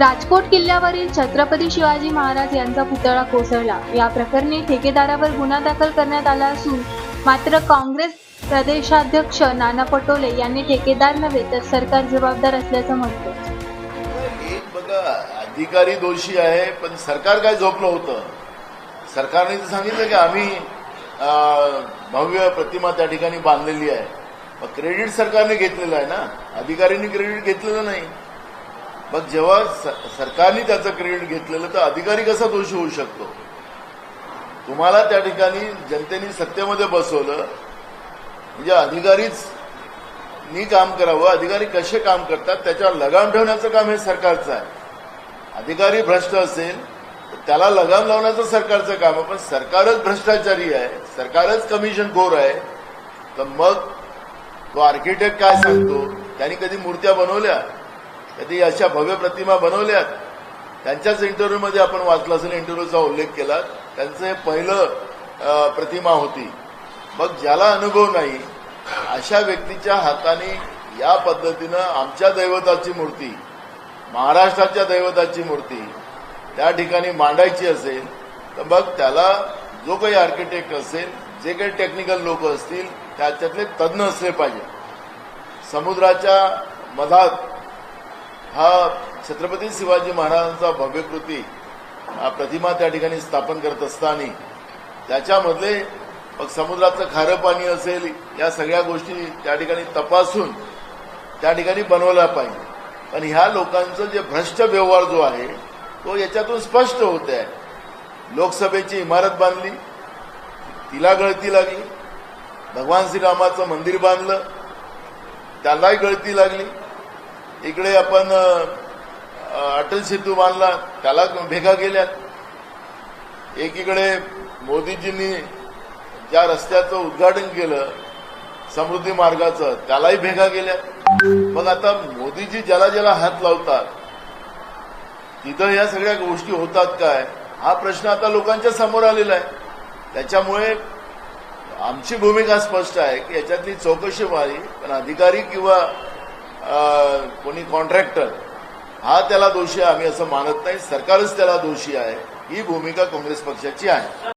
राजकोट किल्ल्यावरील छत्रपती शिवाजी महाराज यांचा पुतळा कोसळला. या प्रकरणी ठेकेदारावर गुन्हा दाखल करण्यात आला असून मात्र काँग्रेस प्रदेशाध्यक्ष नाना पटोले यांनी ठेकेदार नव्हे तर सरकार जबाबदार असल्याचं म्हटलं. एक बघा अधिकारी दोषी आहे पण सरकार काय झोपलं होतं? सरकारने सांगितलं की आम्ही भव्य प्रतिमा त्या ठिकाणी बांधलेली आहे. क्रेडिट सरकारने घेतलेलं आहे ना? अधिकाऱ्यांनी क्रेडिट घेतलेलं नाही. मग जेव्हा सरकारने त्याचं क्रेडिट घेतलेलं तर अधिकारी कसा दोषी होऊ शकतो? तुम्हाला त्या ठिकाणी जनतेने सत्तेमध्ये बसवलं म्हणजे अधिकारीच नी काम करावं अधिकारी कसे काम करतात त्याच्यावर लगाम ठेवण्याचं काम हे सरकारचं आहे. अधिकारी भ्रष्ट असेल तर त्याला लगाम लावण्याचं सरकारचं काम आहे पण सरकारच भ्रष्टाचारी आहे सरकारच कमिशन खोर आहे. तर मग तो आर्किटेक्ट काय सांगतो? त्यांनी कधी मूर्त्या बनवल्या? कधी अशा भव्य प्रतिमा बनवल्यात? त्यांच्याच इंटरव्ह्यूमध्ये आपण वाचलं असेल इंटरव्ह्यूचा उल्लेख केला. त्यांचं हे पहिलं प्रतिमा होती. मग ज्याला अनुभव नाही अशा व्यक्तीच्या हाताने या पद्धतीनं आमच्या दैवताची मूर्ती महाराष्ट्राच्या दैवताची मूर्ती त्या ठिकाणी मांडायची असेल तर मग त्याला जो काही आर्किटेक्ट असेल जे काही टेक्निकल लोक असतील त्याच्यातले तज्ज्ञ असले पाहिजे. समुद्राच्या मधात हा छत्रपती शिवाजी महाराजांचा भव्यकृती हा प्रतिमा त्या ठिकाणी स्थापन करत असताना त्याच्यामधले मग समुद्राचं खारं पाणी असेल या सगळ्या गोष्टी त्या ठिकाणी तपासून त्या ठिकाणी बनवल्या पाहिजे. पण ह्या लोकांचं जे भ्रष्ट व्यवहार जो आहे तो याच्यातून स्पष्ट होत आहे. लोकसभेची इमारत बांधली तिला गळती लागली भगवान श्रीरामाचं मंदिर बांधलं त्यालाही गळती लागली. इकडे आपण अटल सेतू बांधला त्याला भेगा गेल्यात. एकीकडे मोदीजींनी ज्या रस्त्याचं उद्घाटन केलं समृद्धी मार्गाचं त्यालाही भेगा गेल्यात. मग आता मोदीजी ज्याला ज्याला हात लावतात तिथं या सगळ्या गोष्टी होतात काय? हा प्रश्न आता लोकांच्या समोर आलेला आहे. त्याच्यामुळे आमची भूमिका स्पष्ट आहे की याच्यातली चौकशी व्हावी पण अधिकारी किंवा कोणी कॉन्ट्रॅक्टर हा त्याला दोषी आहे आम्ही असं मानत नाही. सरकारच त्याला दोषी आहे. ही भूमिका काँग्रेस पक्षाची आहे.